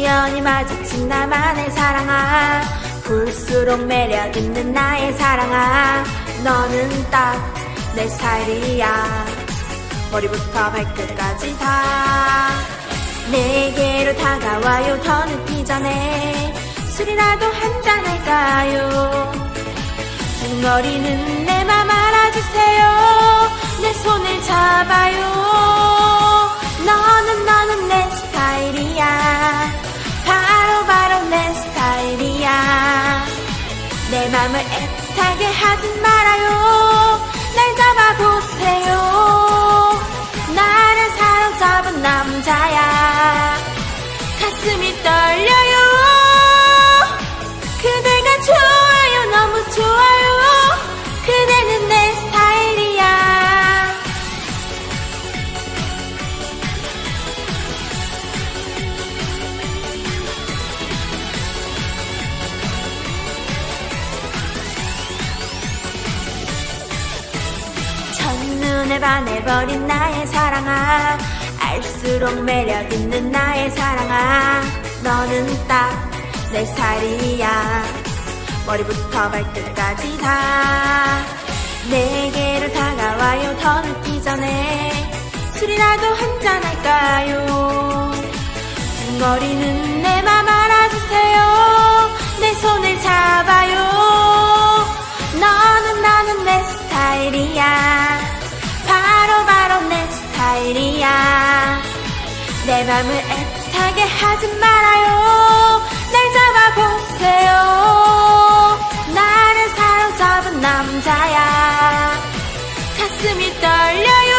우연히 마주친 나만의 사랑아 볼수록 매력 있는 나의 사랑아 너는 딱 내 스타일이야. 머리부터 발끝까지 다 내게로 다가와요. 더 늦기 전에 술이라도 한잔 할까요? 중거리는 내 맘 알아주세요. 내 손을 잡아요 내 맘을 애타게 하지 말아요. 날 잡아보세요 첫눈에 반해버린 나의 사랑아. 알수록 매력 있는 나의 사랑아. 너는 딱내 스타일이야. 머리부터 발끝까지 다 내게로 다가와요. 더 늦기 전에 술이라도 한잔 할까요? 중거리는 내 맘을 애타게 하지 말아요. 날 잡아보세요. 나를 사로잡은 남자야. 가슴이 떨려요.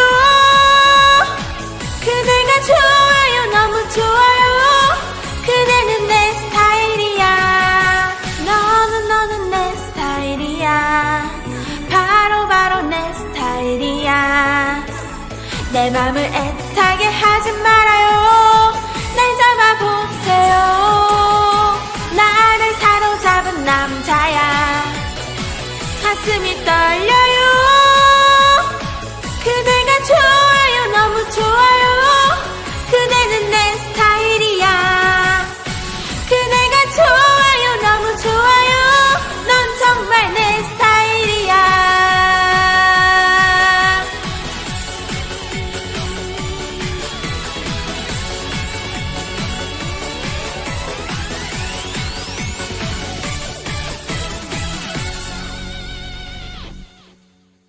그대가 좋아요. 너무 좋아요. 그대는 내 스타일이야. 너는 너는 내 스타일이야. 바로 바로 내 스타일이야. 내 맘을 애타게